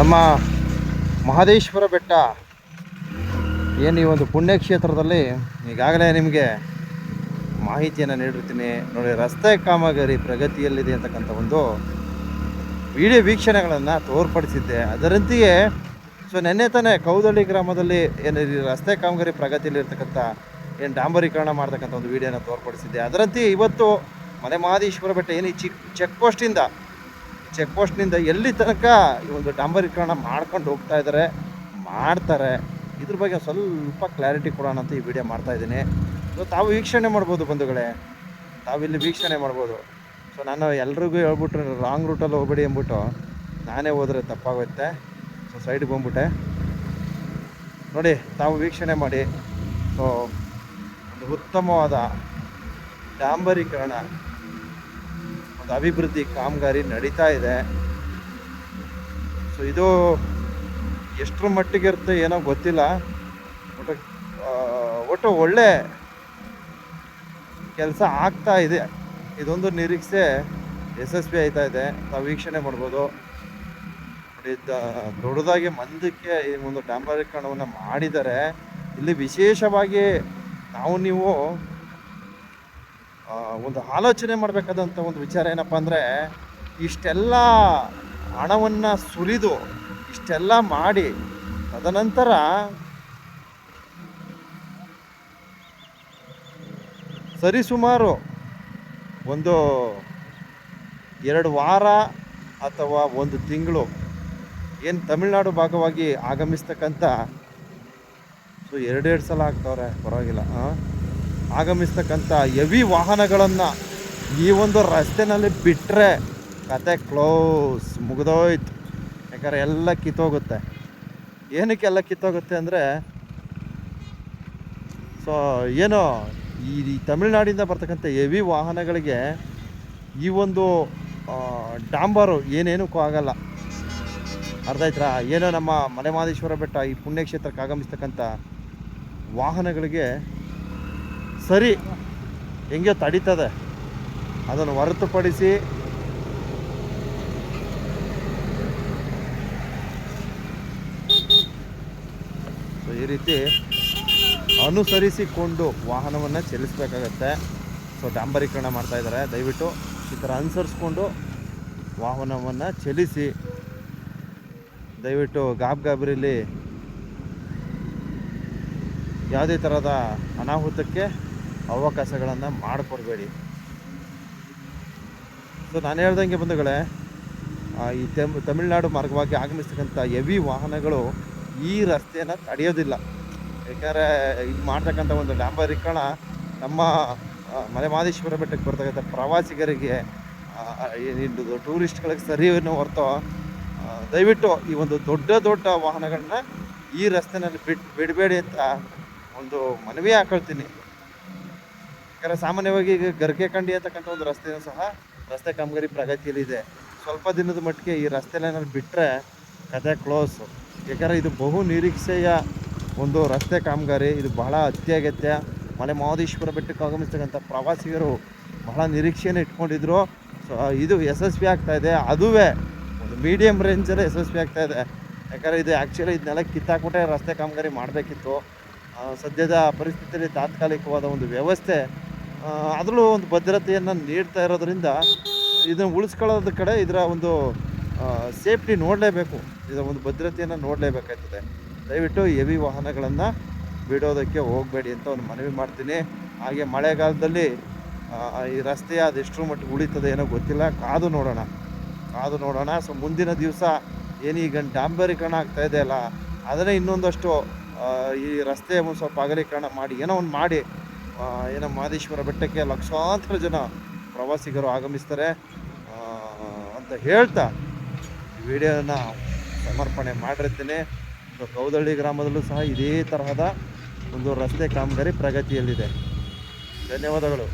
ನಮ್ಮ ಮಹದೇಶ್ವರ ಬೆಟ್ಟ ಏನು ಈ ಒಂದು ಪುಣ್ಯಕ್ಷೇತ್ರದಲ್ಲಿ ಈಗಾಗಲೇ ನಿಮಗೆ ಮಾಹಿತಿಯನ್ನು ನೀಡಿರ್ತೀನಿ. ನೋಡಿ, ರಸ್ತೆ ಕಾಮಗಾರಿ ಪ್ರಗತಿಯಲ್ಲಿದೆ ಅಂತಕ್ಕಂಥ ಒಂದು ವಿಡಿಯೋ ವೀಕ್ಷಣೆಗಳನ್ನು ತೋರ್ಪಡಿಸಿದ್ದೆ. ಅದರಂತೆಯೇ, ಸೊ ನೆನ್ನೆ ತಾನೇ ಕೌದಳ್ಳಿ ಗ್ರಾಮದಲ್ಲಿ ಏನು ರಸ್ತೆ ಕಾಮಗಾರಿ ಪ್ರಗತಿಯಲ್ಲಿರ್ತಕ್ಕಂಥ ಏನು ಡಾಂಬರೀಕರಣ ಮಾಡ್ತಕ್ಕಂಥ ಒಂದು ವಿಡಿಯೋನ ತೋರ್ಪಡಿಸಿದ್ದೆ. ಅದರಂತೆ ಇವತ್ತು ಮನೆ ಮಹದೇಶ್ವರ ಬೆಟ್ಟ ಏನು ಈ ಚಿಕ್ ಚೆಕ್ ಪೋಸ್ಟಿಂದ ಚೆಕ್ ಪೋಸ್ಟ್ನಿಂದ ಎಲ್ಲಿ ತನಕ ಈ ಒಂದು ಡಾಂಬರೀಕರಣ ಮಾಡ್ಕೊಂಡು ಹೋಗ್ತಾ ಇದ್ದಾರೆ. ಮಾಡ್ತಾರೆ. ಇದ್ರ ಬಗ್ಗೆ ಸ್ವಲ್ಪ ಕ್ಲಾರಿಟಿ ಕೊಡೋಣ ಅಂತ ಈ ವಿಡಿಯೋ ಮಾಡ್ತಾ ಇದ್ದೀನಿ. ಸೊ ತಾವು ವೀಕ್ಷಣೆ ಮಾಡ್ಬೋದು ಬಂಧುಗಳೇ. ತಾವಿಲ್ಲಿ ವೀಕ್ಷಣೆ ಮಾಡ್ಬೋದು. ಸೊ ನಾನು ಎಲ್ರಿಗೂ ಹೇಳ್ಬಿಟ್ರೆ ರಾಂಗ್ ರೂಟಲ್ಲಿ ಹೋಗ್ಬೇಡಿ ಅಂದ್ಬಿಟ್ಟು ನಾನೇ ಹೋದರೆ ತಪ್ಪಾಗುತ್ತೆ. ಸೊ ಸೈಡ್ಗೆ ಬಂದ್ಬಿಟ್ಟೆ. ನೋಡಿ, ತಾವು ವೀಕ್ಷಣೆ ಮಾಡಿ. ಸೊ ಒಂದು ಉತ್ತಮವಾದ ಡಾಂಬರೀಕರಣ ಅಭಿವೃದ್ಧಿ ಕಾಮಗಾರಿ ನಡೀತಾ ಇದೆ. ಸೊ ಇದು ಎಷ್ಟರ ಮಟ್ಟಿಗೆ ಇರುತ್ತೆ ಏನೋ ಗೊತ್ತಿಲ್ಲ. ಒಟ್ಟು ಒಟ್ಟು ಒಳ್ಳೆ ಕೆಲಸ ಆಗ್ತಾ ಇದೆ. ಇದೊಂದು ನಿರೀಕ್ಷೆ ಯಶಸ್ವಿ ಆಯ್ತಾ ಇದೆ. ನಾವು ವೀಕ್ಷಣೆ ಮಾಡ್ಬೋದು. ದೊಡ್ಡದಾಗಿ ಮಂದಕ್ಕೆ ಈ ಒಂದು ಡಾಂಬರೀಕರಣವನ್ನು ಮಾಡಿದರೆ ಇಲ್ಲಿ ವಿಶೇಷವಾಗಿ ನಾವು ನೀವು ಒಂದು ಆಲೋಚನೆ ಮಾಡಬೇಕಾದಂಥ ಒಂದು ವಿಚಾರ ಏನಪ್ಪ ಅಂದರೆ, ಇಷ್ಟೆಲ್ಲ ಹಣವನ್ನು ಸುರಿದು ಇಷ್ಟೆಲ್ಲ ಮಾಡಿ ತದನಂತರ ಸರಿಸುಮಾರು ಒಂದು ಎರಡು ವಾರ ಅಥವಾ ಒಂದು ತಿಂಗಳು ಏನು ತಮಿಳುನಾಡು ಭಾಗವಾಗಿ ಆಗಮಿಸ್ತಕ್ಕಂಥ, ಸೊ ಎರಡೆರಡು ಸಲ ಆಗ್ತವ್ರೆ, ಪರವಾಗಿಲ್ಲ, ಆ? ಆಗಮಿಸ್ತಕ್ಕಂಥ ಹೆವಿ ವಾಹನಗಳನ್ನು ಈ ಒಂದು ರಸ್ತೆನಲ್ಲಿ ಬಿಟ್ಟರೆ ಕತೆ ಕ್ಲೋಸ್ ಮುಗಿದೋಯ್ತು. ಯಾಕಂದ್ರೆ ಎಲ್ಲ ಕಿತ್ತೋಗುತ್ತೆ. ಏನಕ್ಕೆಲ್ಲ ಕಿತ್ತೋಗುತ್ತೆ ಅಂದರೆ, ಸೊ, ಏನೋ ಈ ತಮಿಳುನಾಡಿಂದ ಬರ್ತಕ್ಕಂಥ ಹೆವಿ ವಾಹನಗಳಿಗೆ ಈ ಒಂದು ಡಾಂಬರು ಏನೇನಕ್ಕೂ ಆಗಲ್ಲ. ಅರ್ಧ ಆಯ್ತಾ? ಏನೋ ನಮ್ಮ ಮಲೆಮಹದೇಶ್ವರ ಬೆಟ್ಟ ಈ ಪುಣ್ಯಕ್ಷೇತ್ರಕ್ಕೆ ಆಗಮಿಸ್ತಕ್ಕಂಥ ವಾಹನಗಳಿಗೆ ಸರಿ, ಹೆಂಗೆ ತಡೀತದೆ. ಅದನ್ನು ಹೊರತುಪಡಿಸಿ ಸೊ ಈ ರೀತಿ ಅನುಸರಿಸಿಕೊಂಡು ವಾಹನವನ್ನು ಚಲಿಸಬೇಕಾಗತ್ತೆ. ಸೊ ಡಾಂಬರೀಕರಣ ಮಾಡ್ತಾ ಇದ್ದಾರೆ. ದಯವಿಟ್ಟು ಈ ಥರ ಅನುಸರಿಸ್ಕೊಂಡು ವಾಹನವನ್ನು ಚಲಿಸಿ. ದಯವಿಟ್ಟು ಗಾಬ್ ಗಾಬರಿಲಿ ಯಾವುದೇ ಥರದ ಅನಾಹುತಕ್ಕೆ ಅವಕಾಶಗಳನ್ನು ಮಾಡಿಕೊಡ್ಬೇಡಿ. ಸೊ ನಾನು ಹೇಳ್ದಂಗೆ ಬಂಧುಗಳೇ ಈ ತಮ್, ತಮಿಳುನಾಡು ಮಾರ್ಗವಾಗಿ ಆಗಮಿಸ್ತಕ್ಕಂಥ ಹೆವಿ ವಾಹನಗಳು ಈ ರಸ್ತೆಯನ್ನು ತಡೆಯೋದಿಲ್ಲ. ಯಾಕಂದರೆ ಇದು ಮಾಡ್ತಕ್ಕಂಥ ಒಂದು ಡಾಂಬರೀಕರಣ ನಮ್ಮ ಮಲೆಮಾದೇಶ್ವರ ಬೆಟ್ಟಕ್ಕೆ ಬರ್ತಕ್ಕಂಥ ಪ್ರವಾಸಿಗರಿಗೆ ಏನಿದ್ದು ಟೂರಿಸ್ಟ್ಗಳಿಗೆ ಸರಿ ಏನೋ ಹೊರತು ದಯವಿಟ್ಟು ಈ ಒಂದು ದೊಡ್ಡ ದೊಡ್ಡ ವಾಹನಗಳನ್ನ ಈ ರಸ್ತೆನಲ್ಲಿ ಬಿಟ್ಟು ಬಿಡಬೇಡಿ ಅಂತ ಒಂದು ಮನವಿ ಹಾಕೊಳ್ತೀನಿ. ಯಾಕಂದರೆ ಸಾಮಾನ್ಯವಾಗಿ ಈಗ ಗರ್ಗೆ ಕಂಡಿ ಅಂತಕ್ಕಂಥ ಒಂದು ರಸ್ತೆಯೂ ಸಹ ರಸ್ತೆ ಕಾಮಗಾರಿ ಪ್ರಗತಿಯಲ್ಲಿದೆ ಸ್ವಲ್ಪ ದಿನದ ಮಟ್ಟಿಗೆ ಈ ರಸ್ತೆ ಲೈನಲ್ಲಿ ಬಿಟ್ಟರೆ ಕತೆ ಕ್ಲೋಸ್ ಯಾಕಂದರೆ ಇದು ಬಹು ನಿರೀಕ್ಷೆಯ ಒಂದು ರಸ್ತೆ ಕಾಮಗಾರಿ. ಇದು ಬಹಳ ಅತ್ಯಗತ್ಯ. ಮಲೆ ಮಹದೇಶ್ವರ ಬೆಟ್ಟಕ್ಕೆ ಆಗಮಿಸ್ತಕ್ಕಂಥ ಪ್ರವಾಸಿಗರು ಬಹಳ ನಿರೀಕ್ಷೆಯನ್ನು ಇಟ್ಕೊಂಡಿದ್ರು. ಸೊ ಇದು ಯಶಸ್ವಿ ಆಗ್ತಾ ಇದೆ. ಅದುವೇ ಒಂದು ಮೀಡಿಯಮ್ ರೇಂಜಲ್ಲೇ ಯಶಸ್ವಿ ಆಗ್ತಾ ಇದೆ. ಯಾಕಂದರೆ ಇದು ಆ್ಯಕ್ಚುಲಿ ಇದನ್ನೆಲ್ಲ ಕಿತ್ತಾಕ್ಬಿಟ್ಟೆ ರಸ್ತೆ ಕಾಮಗಾರಿ ಮಾಡಬೇಕಿತ್ತು. ಸದ್ಯದ ಪರಿಸ್ಥಿತಿಯಲ್ಲಿ ತಾತ್ಕಾಲಿಕವಾದ ಒಂದು ವ್ಯವಸ್ಥೆ ಅದರಲ್ಲೂ ಒಂದು ಭದ್ರತೆಯನ್ನು ನೀಡ್ತಾ ಇರೋದ್ರಿಂದ ಇದನ್ನು ಉಳಿಸ್ಕೊಳ್ಳೋದ್ರ ಕಡೆ ಇದರ ಒಂದು ಸೇಫ್ಟಿ ನೋಡಲೇಬೇಕು. ಇದರ ಒಂದು ಭದ್ರತೆಯನ್ನು ನೋಡಲೇಬೇಕಾಗ್ತದೆ ದಯವಿಟ್ಟು ಹೆವಿ ವಾಹನಗಳನ್ನು ಬಿಡೋದಕ್ಕೆ ಹೋಗಬೇಡಿ ಅಂತ ಒಂದು ಮನವಿ ಮಾಡ್ತೀನಿ. ಹಾಗೆ ಮಳೆಗಾಲದಲ್ಲಿ ಈ ರಸ್ತೆಯ ಅದೆಷ್ಟರ ಮಟ್ಟಿಗೆ ಉಳಿತದೆ ಏನೋ ಗೊತ್ತಿಲ್ಲ. ಕಾದು ನೋಡೋಣ. ಕಾದು ನೋಡೋಣ. ಸೊ, ಮುಂದಿನ ದಿವಸ ಏನು ಈಗ ಡಾಂಬರೀಕರಣ ಆಗ್ತಾ ಇದೆ ಅಲ್ಲ, ಅದನ್ನೇ ಇನ್ನೊಂದಷ್ಟು ಈ ರಸ್ತೆ ಒಂದು ಸ್ವಲ್ಪ ಅಗಲೀಕರಣ ಮಾಡಿ ಏನೋ ಒಂದು ಮಾಡಿ. ಏನೋ ಮಾದೇಶ್ವರ ಬೆಟ್ಟಕ್ಕೆ ಲಕ್ಷಾಂತರ ಜನ ಪ್ರವಾಸಿಗರು ಆಗಮಿಸ್ತಾರೆ ಅಂತ ಹೇಳ್ತಾ ವಿಡಿಯೋನ ಸಮರ್ಪಣೆ ಮಾಡಿರ್ತೀನಿ. ಕೌದಳ್ಳಿ ಗ್ರಾಮದಲ್ಲೂ ಸಹ ಇದೇ ತರಹದ ಒಂದು ರಸ್ತೆ ಕಾಮಗಾರಿ ಪ್ರಗತಿಯಲ್ಲಿದೆ. ಧನ್ಯವಾದಗಳು.